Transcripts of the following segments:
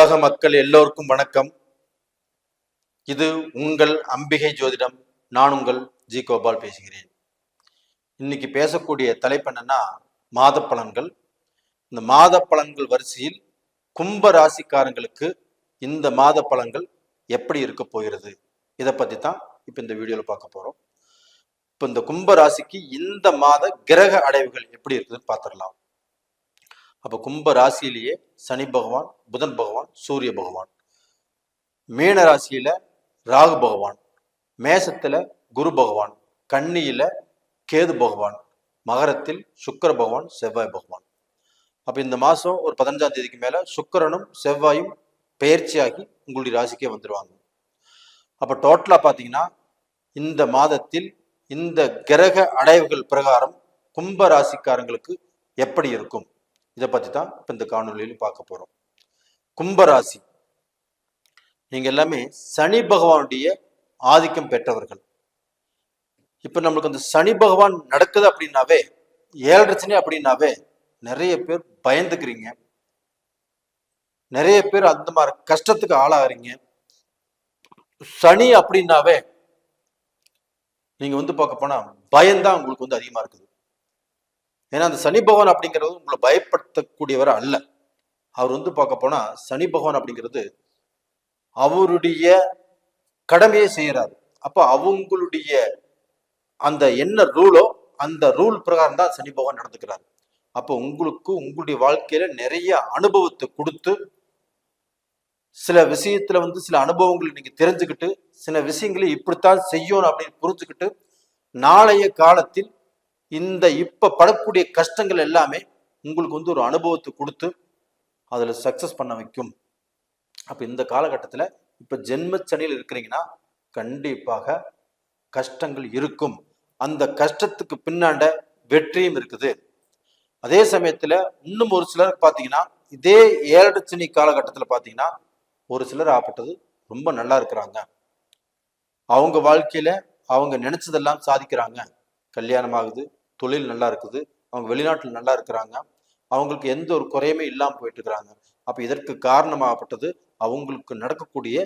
உலக மக்கள் எல்லோருக்கும் வணக்கம். இது உங்கள் அம்பிகை ஜோதிடம். நான் உங்கள் ஜி கோபால் பேசுகிறேன். இன்னைக்கு பேசக்கூடிய தலைப்பு என்னன்னா மாத பலன்கள். இந்த மாத பலன்கள் வரிசையில் கும்ப ராசிக்காரங்களுக்கு இந்த மாத பலன்கள் எப்படி இருக்க போகிறது? இதை பத்தி தான் இப்போ இந்த வீடியோவில் பார்க்க போறோம். இப்போ இந்த கும்ப ராசிக்கு இந்த மாத கிரக அடைவுகள் எப்படி இருக்குதுன்னு பார்த்துடலாம் அப்போ கும்ப ராசியிலேயே சனி பகவான் புதன் பகவான் சூரிய பகவான். மீன ராசியில ராகு பகவான் மேசத்துல குரு பகவான் கன்னியில கேது பகவான் மகரத்தில் சுக்கிர பகவான் செவ்வாய் பகவான். அப்போ இந்த மாதம் ஒரு பதினஞ்சாம் தேதிக்கு மேலே சுக்கரனும் செவ்வாயும் பயிற்சியாகி உங்களுடைய ராசிக்கே வந்துடுவாங்க அப்போ டோட்டலாக பார்த்தீங்கன்னா இந்த மாதத்தில் இந்த கிரக அடைவுகள் பிரகாரம் கும்ப ராசிக்காரங்களுக்கு எப்படி இருக்கும்? இதை பத்தி தான் இப்போ இந்த காணொலியில் பார்க்க போறோம். கும்பராசி. நீங்க எல்லாமே சனி பகவானுடைய ஆதிக்கம் பெற்றவர்கள். இப்ப நம்மளுக்கு அந்த சனி பகவான் நடக்குது அப்படின்னாவே ஏழரை அப்படின்னாவே நிறைய பேர் பயந்துக்கிறீங்க. நிறைய பேர் அந்த மாதிரி கஷ்டத்துக்கு ஆளாகிறீங்க. சனி அப்படின்னாவே நீங்க வந்து பார்க்க போனா பயம்தான் உங்களுக்கு வந்து அதிகமா இருக்குது. ஏன்னா அந்த சனி பகவான் அப்படிங்கிறது உங்களை பயப்படுத்தக்கூடியவர் அல்ல. அவர் வந்து பார்க்க போனா சனி பகவான் அப்படிங்கிறது அவருடைய கடமையை செய்யறாரு. அப்ப அவங்களுடைய அந்த என்ன ரூலோ அந்த ரூல் பிரகாரம் தான் சனி பகவான் நடந்துக்கிறாரு. அப்போ உங்களுக்கு உங்களுடைய வாழ்க்கையில நிறைய அனுபவத்தை கொடுத்து சில விஷயத்துல வந்து சில அனுபவங்களை நீங்க தெரிஞ்சுக்கிட்டு சில விஷயங்களை இப்படித்தான் செய்யணும் அப்படின்னு புரிஞ்சுக்கிட்டு நாளைய காலத்தில் இந்த இப்ப படக்கூடிய கஷ்டங்கள் எல்லாமே உங்களுக்கு வந்து ஒரு அனுபவத்தை கொடுத்து அதுல சக்சஸ் பண்ண வைக்கும். அப்ப இந்த காலகட்டத்துல இப்ப ஜென்மச்சனியில் இருக்கிறீங்கன்னா கண்டிப்பாக கஷ்டங்கள் இருக்கும். அந்த கஷ்டத்துக்கு பின்னாண்ட வெற்றியும் இருக்குது. அதே சமயத்துல இன்னும் ஒரு சிலர் பாத்தீங்கன்னா இதே ஏழரை காலகட்டத்தில் காலகட்டத்துல பாத்தீங்கன்னா ஒரு சிலர் ஆப்பட்டது ரொம்ப நல்லா இருக்கிறாங்க. அவங்க வாழ்க்கையில அவங்க நினைச்சதெல்லாம் சாதிக்கிறாங்க. கல்யாணம் ஆகுது தொழில் நல்லா இருக்குது. அவங்க வெளிநாட்டில் நல்லா இருக்கிறாங்க. அவங்களுக்கு எந்த ஒரு குறையுமே இல்லாமல் போயிட்டு இருக்கிறாங்க அப்போ இதற்கு காரணமாகப்பட்டது அவங்களுக்கு நடக்கக்கூடிய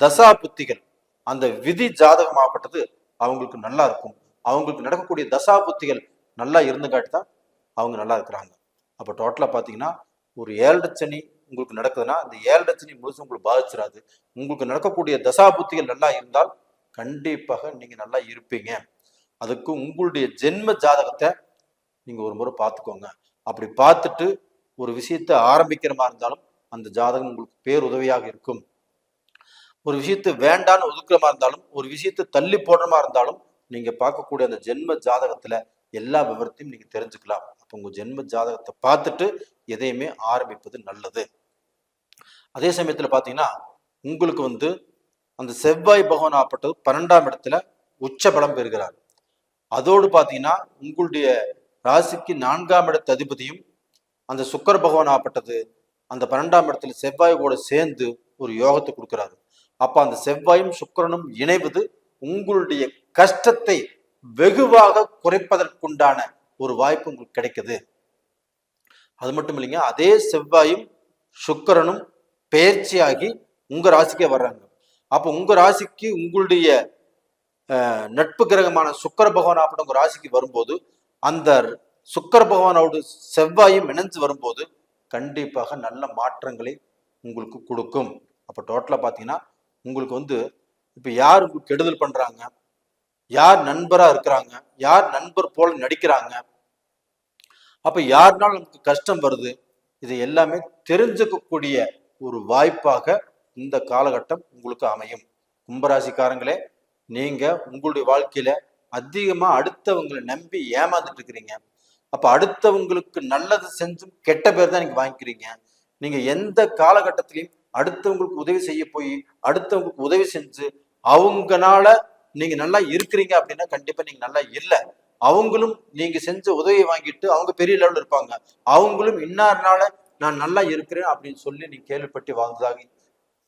தசா புத்திகள். அந்த விதி ஜாதகமாகப்பட்டது அவங்களுக்கு நல்லா இருக்கும். அவங்களுக்கு நடக்கக்கூடிய தசா புத்திகள் நல்லா இருந்துகாட்டி தான் அவங்க நல்லா இருக்கிறாங்க. அப்போ டோட்டலாக பார்த்தீங்கன்னா ஒரு ஏழரை சனி உங்களுக்கு நடக்குதுன்னா அந்த ஏழரை சனி முழுசும் உங்களுக்கு பாதிச்சிடாது உங்களுக்கு நடக்கக்கூடிய தசா புத்திகள் நல்லா இருந்தால் கண்டிப்பாக நீங்கள் நல்லா இருப்பீங்க. அதுக்கு உங்களுடைய ஜென்ம ஜாதகத்தை நீங்கள் ஒரு முறை பார்த்துக்கோங்க. அப்படி பார்த்துட்டு ஒரு விஷயத்தை ஆரம்பிக்கிற மாதிரி இருந்தாலும் அந்த ஜாதகம் உங்களுக்கு பேருதவியாக இருக்கும். ஒரு விஷயத்தை வேண்டான்னு ஒதுக்குற மாதிரி இருந்தாலும் ஒரு விஷயத்தை தள்ளி போடுற மாதிரி இருந்தாலும் நீங்கள் பார்க்கக்கூடிய அந்த ஜென்ம ஜாதகத்தில் எல்லா விவரத்தையும் நீங்கள் தெரிஞ்சுக்கலாம். அப்போ உங்கள் ஜென்ம ஜாதகத்தை பார்த்துட்டு எதையுமே ஆரம்பிப்பது நல்லது. அதே சமயத்தில் பார்த்தீங்கன்னா உங்களுக்கு வந்து அந்த செவ்வாய் பகவான் ஆப்பட்டது பன்னெண்டாம் இடத்துல உச்ச பலம் பெறுகிறார். அதோடு பார்த்தீங்கன்னா உங்களுடைய ராசிக்கு நான்காம் இடத்து அதிபதியும் அந்த சுக்கர பகவான் ஆப்பட்டது அந்த பன்னெண்டாம் இடத்துல செவ்வாய் கூட சேர்ந்து ஒரு யோகத்தை கொடுக்குறாரு. அப்போ அந்த செவ்வாயும் சுக்கரனும் இணைவது உங்களுடைய கஷ்டத்தை வெகுவாக குறைப்பதற்குண்டான ஒரு வாய்ப்பு உங்களுக்கு கிடைக்குது. அது மட்டும் இல்லைங்க அதே செவ்வாயும் சுக்கரனும் பயிற்சியாகி உங்க ராசிக்கே வர்றாங்க. அப்போ உங்க ராசிக்கு உங்களுடைய நட்பு கிரகமான சுக்கர பகவான் அப்படிங்கிற ராசிக்கு வரும்போது அந்த சுக்கர பகவானோடு செவ்வாயும் இணைஞ்சு வரும்போது கண்டிப்பாக நல்ல மாற்றங்களை உங்களுக்கு கொடுக்கும். அப்போ டோட்டலாக பார்த்தீங்கன்னா உங்களுக்கு வந்து இப்போ யார் உங்களுக்கு கெடுதல் பண்றாங்க? யார் நண்பரா இருக்கிறாங்க? யார் நண்பர் போல நடிக்கிறாங்க? அப்போ யாருனாலும் நமக்கு கஷ்டம் வருது? இது எல்லாமே தெரிஞ்சுக்கக்கூடிய ஒரு வாய்ப்பாக இந்த காலகட்டம் உங்களுக்கு அமையும். கும்பராசிக்காரங்களே நீங்க உங்களுடைய வாழ்க்கையில அதிகமா அடுத்தவங்களை நம்பி ஏமாந்துட்டு இருக்கிறீங்க. அப்ப அடுத்தவங்களுக்கு நல்லது செஞ்சும் கெட்ட பேர் தான் நீங்க வாங்கிக்கிறீங்க. நீங்க எந்த காலகட்டத்திலையும் அடுத்தவங்களுக்கு உதவி செய்ய போய் அடுத்தவங்களுக்கு உதவி செஞ்சு அவங்கனால நீங்க நல்லா இருக்கிறீங்க அப்படின்னா கண்டிப்பா நீங்க நல்லா இல்லை. அவங்களும் நீங்க செஞ்ச உதவியை வாங்கிட்டு அவங்க பெரிய லெவலில் இருப்பாங்க. அவங்களும் இன்னார்னால நான் நல்லா இருக்கிறேன் அப்படின்னு சொல்லி நீங்க கேள்விப்பட்டு வாழ்ந்ததாக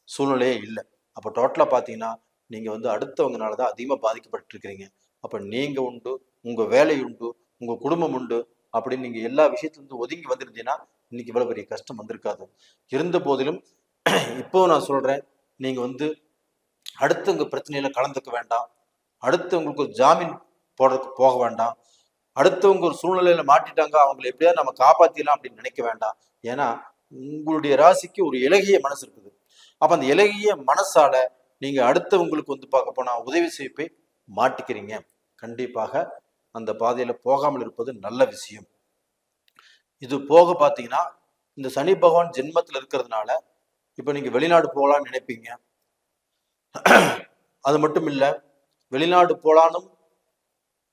சூழ்நிலையே இல்லை. அப்போ டோட்டலா பாத்தீங்கன்னா நீங்க வந்து அடுத்தவங்கனால தான் அதிகமாக பாதிக்கப்பட்டிருக்கிறீங்க. அப்ப நீங்க உண்டு உங்க வேலை உண்டு உங்க குடும்பம் உண்டு அப்படின்னு நீங்க எல்லா விஷயத்துலேருந்து ஒதுங்கி வந்திருந்தீங்கன்னா இன்னைக்கு இவ்வளவு பெரிய கஷ்டம் வந்திருக்காது. இருந்த போதிலும் இப்போ நான் சொல்றேன் நீங்க வந்து அடுத்தவங்க பிரச்சனையில கலந்துக்க வேண்டாம். அடுத்தவங்களுக்கு ஒரு ஜாமீன் போடுறதுக்கு போக வேண்டாம். அடுத்தவங்க ஒரு சூழ்நிலையில மாட்டிட்டாங்க அவங்களை எப்படியாவது நம்ம காப்பாத்திடலாம் அப்படின்னு நினைக்க வேண்டாம். ஏன்னா உங்களுடைய ராசிக்கு ஒரு இலகிய மனசு இருக்குது. அப்ப அந்த இலகிய மனசால நீங்க அடுத்தவங்களுக்கு வந்து பார்க்க போனா உதவி செய்ய போய் மாட்டிக்கிறீங்க. கண்டிப்பாக அந்த பாதையில போகாமல் இருப்பது நல்ல விஷயம். இது போக பார்த்தீங்கன்னா இந்த சனி பகவான் ஜென்மத்தில் இருக்கிறதுனால இப்போ நீங்க வெளிநாடு போகலான்னு நினைப்பீங்க. அது மட்டும் இல்லை வெளிநாடு போகலானும்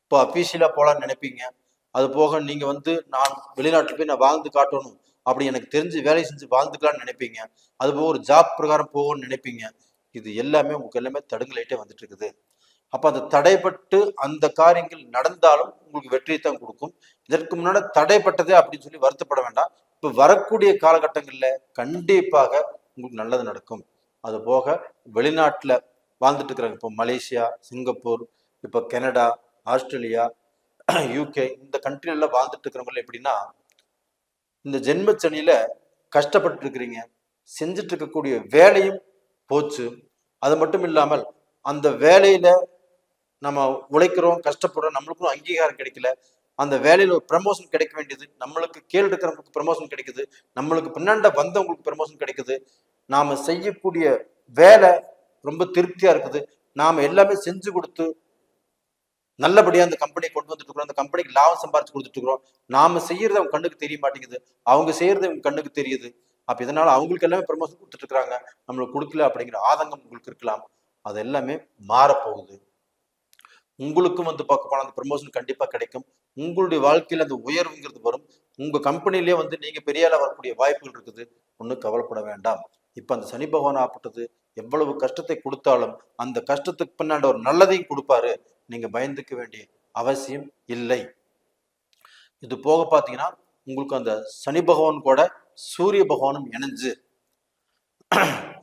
இப்போ அஃபீஷியலாக போகலான்னு நினைப்பீங்க. அது போக நீங்கள் வந்து நான் வெளிநாட்டில் போய் நான் வாழ்ந்து காட்டணும் அப்படி எனக்கு தெரிஞ்சு வேலை செஞ்சு வாழ்ந்துக்கலாம்னு நினைப்பீங்க. அது போக ஒரு ஜாப் பிரகாரம் போகணும்னு நினைப்பீங்க. இது எல்லாமே உங்களுக்கு எல்லாமே தடுங்கலாயிட்டே வந்துட்டு இருக்குது அப்போ அந்த தடைப்பட்டு அந்த காரியங்கள் நடந்தாலும் உங்களுக்கு வெற்றியை தான் கொடுக்கும். இதற்கு முன்னாடி தடைப்பட்டதே அப்படின்னு சொல்லி வருத்தப்பட வேண்டாம். இப்போ வரக்கூடிய காலகட்டங்களில் கண்டிப்பாக உங்களுக்கு நல்லது நடக்கும். அது போக வெளிநாட்டில் வாழ்ந்துட்டு இருக்கிறாங்க இப்போ மலேசியா சிங்கப்பூர் இப்போ கனடா ஆஸ்திரேலியா யூகே இந்த கண்ட்ரில வாழ்ந்துட்டு இருக்கிறவங்க எப்படின்னா இந்த ஜென்மச்சனியில கஷ்டப்பட்டு இருக்கிறீங்க செஞ்சுட்டு இருக்கக்கூடிய வேலையும் போச்சு. அது மட்டும் இல்லாமல் அந்த வேலையில நம்ம உழைக்கிறோம் கஷ்டப்படுறோம் நம்மளுக்கும் அங்கீகாரம் கிடைக்கல. அந்த வேலையில ஒரு ப்ரமோஷன் கிடைக்க வேண்டியது நம்மளுக்கு கீழ் இருக்கிறவங்களுக்கு ப்ரமோஷன் கிடைக்குது நம்மளுக்கு பின்னாண்ட வந்தவங்களுக்கு ப்ரமோஷன் கிடைக்குது. நாம செய்யக்கூடிய வேலை ரொம்ப திருப்தியா இருக்குது. நாம எல்லாமே செஞ்சு கொடுத்து நல்லபடியா அந்த கம்பெனியை கொண்டு வந்துட்டு இருக்கிறோம். அந்த கம்பெனிக்கு லாபம் சம்பாரிச்சு கொடுத்துட்டு இருக்கிறோம். நாம செய்யறது அவங்க கண்ணுக்கு தெரிய மாட்டேங்குது. அவங்க செய்யறது அவங்க கண்ணுக்கு தெரியுது. அப்போ இதனால அவங்களுக்கு எல்லாமே ப்ரமோஷன் கொடுத்துட்டு இருக்காங்க நம்மளுக்கு கொடுக்கல அப்படிங்கிற ஆதங்கம் உங்களுக்கு இருக்கலாம். அது எல்லாமே மாறப்போகுது. உங்களுக்கும் வந்து பார்க்க போனால் அந்த ப்ரமோஷன் கண்டிப்பாக கிடைக்கும். உங்களுடைய வாழ்க்கையில அந்த உயர்வுங்கிறது வரும். உங்க கம்பெனிலேயே வந்து நீங்கள் பெரிய வரக்கூடிய வாய்ப்புகள் இருக்குது. ஒன்றும் கவலைப்பட வேண்டாம். இப்போ அந்த சனி பகவான் ஆப்பட்டது எவ்வளவு கஷ்டத்தை கொடுத்தாலும் அந்த கஷ்டத்துக்கு பின்னாடி ஒரு நல்லதையும் கொடுப்பாரு. நீங்க பயந்துக்க வேண்டிய அவசியம் இல்லை. இது போக பார்த்தீங்கன்னா உங்களுக்கு அந்த சனி பகவான் கூட சூரிய பகவானும் இணைஞ்சு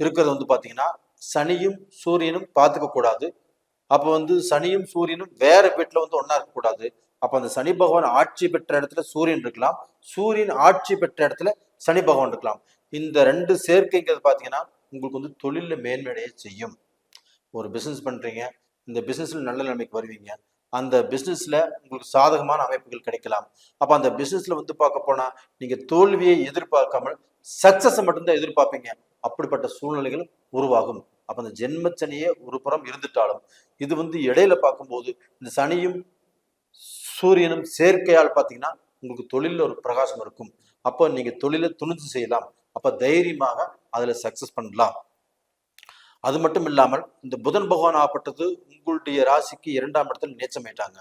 இருக்கிறது வந்து பார்த்தீங்கன்னா சனியும் சூரியனும் பார்த்துக்க கூடாது. அப்போ வந்து சனியும் சூரியனும் வேற வீட்டில் வந்து ஒன்றா இருக்கக்கூடாது அப்போ அந்த சனி பகவான் ஆட்சி பெற்ற இடத்துல சூரியன் இருக்கலாம். சூரியன் ஆட்சி பெற்ற இடத்துல சனி பகவான் இருக்கலாம். இந்த ரெண்டு சேர்க்கைங்கிறது பார்த்தீங்கன்னா உங்களுக்கு வந்து தொழிலில் மேன்மையடைய செய்யும். ஒரு பிஸ்னஸ் பண்ணுறீங்க இந்த பிஸ்னஸில் நல்ல நிலைமைக்கு வருவீங்க. அந்த பிஸ்னஸில் உங்களுக்கு சாதகமான அமைப்புகள் கிடைக்கலாம். அப்போ அந்த பிஸ்னஸில் வந்து பார்க்க போனால் நீங்கள் தோல்வியை எதிர்பார்க்காமல் சக்ஸஸை மட்டும்தான் எதிர்பார்ப்பீங்க. அப்படிப்பட்ட சூழ்நிலைகள் உருவாகும். அப்போ அந்த ஜென்மச்சனியே ஒரு புறம் இருந்துட்டாலும் இது வந்து இடையில பார்க்கும்போது இந்த சனியும் சூரியனும் சேர்க்கையால் பார்த்தீங்கன்னா உங்களுக்கு தொழிலில் ஒரு பிரகாசம் இருக்கும். அப்போ நீங்க தொழிலை துணிஞ்சு செய்யலாம். அப்ப தைரியமாக அதுல சக்சஸ் பண்ணலாம். அது மட்டும் இல்லாமல் இந்த புதன் பகவான் ஆப்பட்டது உங்களுடைய ராசிக்கு இரண்டாம் இடத்துல நேச்சமாயிட்டாங்க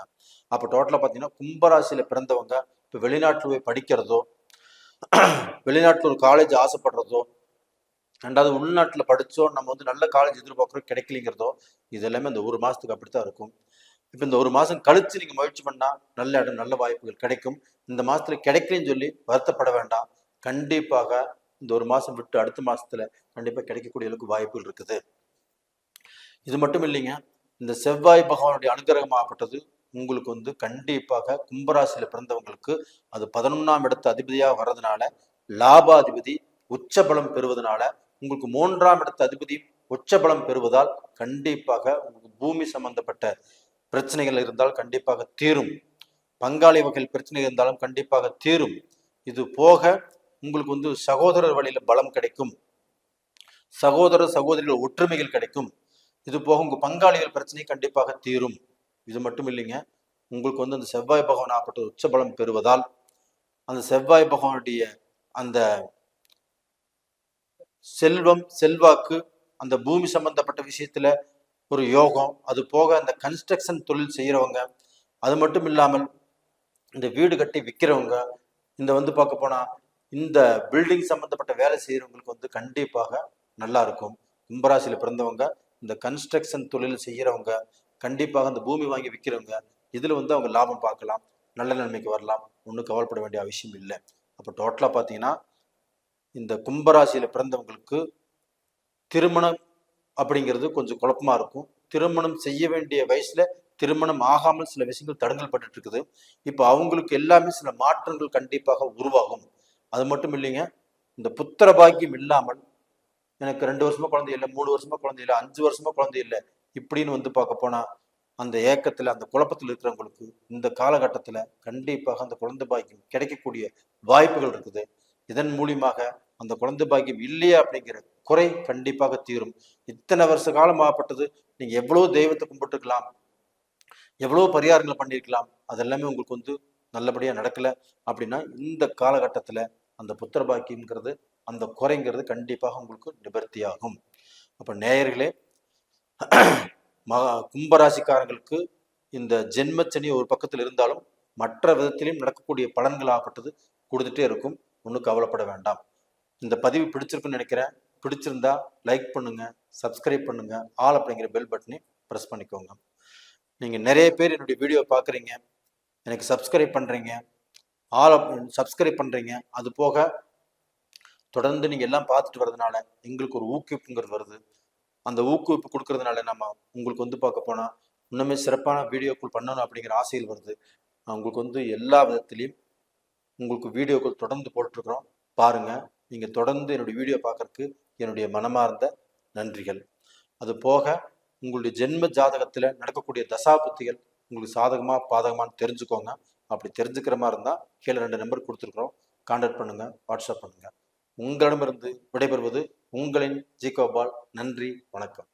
அப்போ டோட்டலாக பார்த்தீங்கன்னா கும்பராசியில் பிறந்தவங்க இப்போ வெளிநாட்டில் போய் படிக்கிறதோ வெளிநாட்டில் ஒரு காலேஜ் ஆசைப்படுறதோ ரெண்டாவது உள்நாட்டில் படித்தோம் நம்ம வந்து நல்ல காலேஜ் எதிர்பார்க்குறோம் கிடைக்கலிங்கிறதோ இது எல்லாமே இந்த ஒரு அப்படி தான் இருக்கும். இப்போ இந்த ஒரு மாதம் கழித்து நீங்கள் முயற்சி பண்ணால் நல்ல இடம் நல்ல வாய்ப்புகள் கிடைக்கும். இந்த மாதத்தில் கிடைக்கலன்னு சொல்லி வருத்தப்பட வேண்டாம். கண்டிப்பாக இந்த ஒரு மாதம் விட்டு அடுத்த மாசத்துல கண்டிப்பாக கிடைக்கக்கூடிய அளவுக்கு வாய்ப்புகள் இருக்குது. இது மட்டும் இல்லைங்க இந்த செவ்வாய் பகவானுடைய அனுகிரகமாகப்பட்டது உங்களுக்கு வந்து கண்டிப்பாக கும்பராசியில் பிறந்தவங்களுக்கு அது பதினொன்றாம் இடத்து அதிபதியாக வர்றதுனால லாபாதிபதி உச்சபலம் பெறுவதனால உங்களுக்கு மூன்றாம் இடத்து அதிபதி உச்சபலம் பெறுவதால் கண்டிப்பாக உங்களுக்கு பூமி சம்பந்தப்பட்ட பிரச்சனைகள் இருந்தால் கண்டிப்பாக தீரும். பங்காளி வகையில் பிரச்சனை இருந்தாலும் கண்டிப்பாக தீரும். இது போக உங்களுக்கு வந்து சகோதரர் வழியில பலம் கிடைக்கும். சகோதர சகோதரிகள் ஒற்றுமைகள் கிடைக்கும். இது போக உங்க பங்காளிகள் பிரச்சனை கண்டிப்பாக தீரும். இது மட்டும் இல்லைங்க உங்களுக்கு வந்து அந்த செவ்வாய் பகவான் ஆப்பட்ட உச்சபலம் பெறுவதால் அந்த செவ்வாய் பகவானுடைய அந்த செல்வம் செல்வாக்கு அந்த பூமி சம்பந்தப்பட்ட விஷயத்துல ஒரு யோகம் அது போக அந்த கன்ஸ்ட்ரக்ஷன் தொழில் செய்யறவங்க அது மட்டும் இல்லாமல் இந்த வீடு கட்டி விற்கிறவங்க இந்த வந்து பார்க்க போனா இந்த பில்டிங் சம்பந்தப்பட்ட வேலை செய்கிறவங்களுக்கு வந்து கண்டிப்பாக நல்லா இருக்கும். கும்பராசியில் பிறந்தவங்க இந்த கன்ஸ்ட்ரக்ஷன் தொழில் செய்கிறவங்க கண்டிப்பாக இந்த பூமி வாங்கி விற்கிறவங்க இதில் வந்து அவங்க லாபம் பார்க்கலாம் நல்ல நிலைமைக்கு வரலாம். ஒன்றும் கவலைப்பட வேண்டிய அவசியம் இல்லை. அப்போ டோட்டலாக பார்த்தீங்கன்னா இந்த கும்பராசியில் பிறந்தவங்களுக்கு திருமணம் அப்படிங்கிறது கொஞ்சம் குழப்பமா இருக்கும். திருமணம் செய்ய வேண்டிய வயசில் திருமணம் ஆகாமல் சில விஷயங்கள் தடங்கல் பட்டுட்டு இருக்குது. இப்போ அவங்களுக்கு எல்லாமே சில மாற்றங்கள் கண்டிப்பாக உருவாகும். அது மட்டும் இல்லைங்க இந்த புத்திர பாக்கியம் இல்லாமல் எனக்கு ரெண்டு வருஷமா குழந்தை இல்லை மூணு வருஷமா குழந்தை இல்லை அஞ்சு வருஷமா குழந்தை இல்லை இப்படின்னு வந்து பார்க்க போனா அந்த ஏக்கத்துல அந்த குழப்பத்தில் இருக்கிறவங்களுக்கு இந்த காலகட்டத்துல கண்டிப்பாக அந்த குழந்தை பாக்கியம் கிடைக்கக்கூடிய வாய்ப்புகள் இருக்குது. இதன் மூலியமாக அந்த குழந்தை பாக்கியம் இல்லையா அப்படிங்கிற குறை கண்டிப்பாக தீரும். இத்தனை வருஷ காலம் ஆகப்பட்டது நீங்க எவ்வளவு தெய்வத்தை கும்பிட்டுருக்கலாம் எவ்வளவு பரிகாரங்களை பண்ணியிருக்கலாம் அதெல்லாமே உங்களுக்கு வந்து நல்லபடியா நடக்கல அப்படின்னா இந்த காலகட்டத்துல அந்த புத்திர பாக்கியங்கிறது அந்த குறைங்கிறது கண்டிப்பாக உங்களுக்கு நிவர்த்தியாகும். அப்ப நேயர்களே மகா கும்பராசிக்காரங்களுக்கு இந்த ஜென்மச்சனி ஒரு பக்கத்தில் இருந்தாலும் மற்ற விதத்திலையும் நடக்கக்கூடிய பலன்களாகப்பட்டது கொடுத்துட்டே இருக்கும். ஒன்றும் கவலைப்பட வேண்டாம். இந்த பதிவு பிடிச்சிருக்குன்னு நினைக்கிறேன். பிடிச்சிருந்தா லைக் பண்ணுங்க சப்ஸ்கிரைப் பண்ணுங்க ஆல் அப்படிங்கிற பெல் பட்டனையும் ப்ரெஸ் பண்ணிக்கோங்க. நீங்கள் நிறைய பேர் என்னுடைய வீடியோ பார்க்குறீங்க எனக்கு சப்ஸ்கிரைப் பண்ணுறீங்க ஆல் சப்ஸ்கிரைப் பண்ணுறீங்க அது போக தொடர்ந்து நீங்கள் எல்லாம் பார்த்துட்டு வர்றதுனால எங்களுக்கு ஒரு ஊக்குவிப்புங்கிறது வருது. அந்த ஊக்குவிப்பு கொடுக்கறதுனால நம்ம உங்களுக்கு வந்து பார்க்க போனால் இன்னுமே சிறப்பான வீடியோக்கள் பண்ணணும் அப்படிங்கிற ஆசையில் வருது. நான் உங்களுக்கு வந்து எல்லா விதத்துலேயும் உங்களுக்கு வீடியோக்கள் தொடர்ந்து போட்டுருக்குறோம். பாருங்கள் நீங்கள் தொடர்ந்து என்னுடைய வீடியோ பார்க்கறதுக்கு என்னுடைய மனமார்ந்த நன்றிகள். அது போக உங்களுடைய ஜென்ம ஜாதகத்தில் நடக்கக்கூடிய தசாபுத்திகள் உங்களுக்கு சாதகமாக பாதகமான்னு தெரிஞ்சுக்கோங்க. அப்படி தெரிஞ்சுக்கிற மாதிரி இருந்தால் கீழே ரெண்டு நம்பர் கொடுத்துருக்குறோம். கான்டாக்ட் பண்ணுங்கள் வாட்ஸ்அப் பண்ணுங்கள் உங்களிடமிருந்து விடைபெறுவது உங்களின் ஜி கோபால் நன்றி வணக்கம்.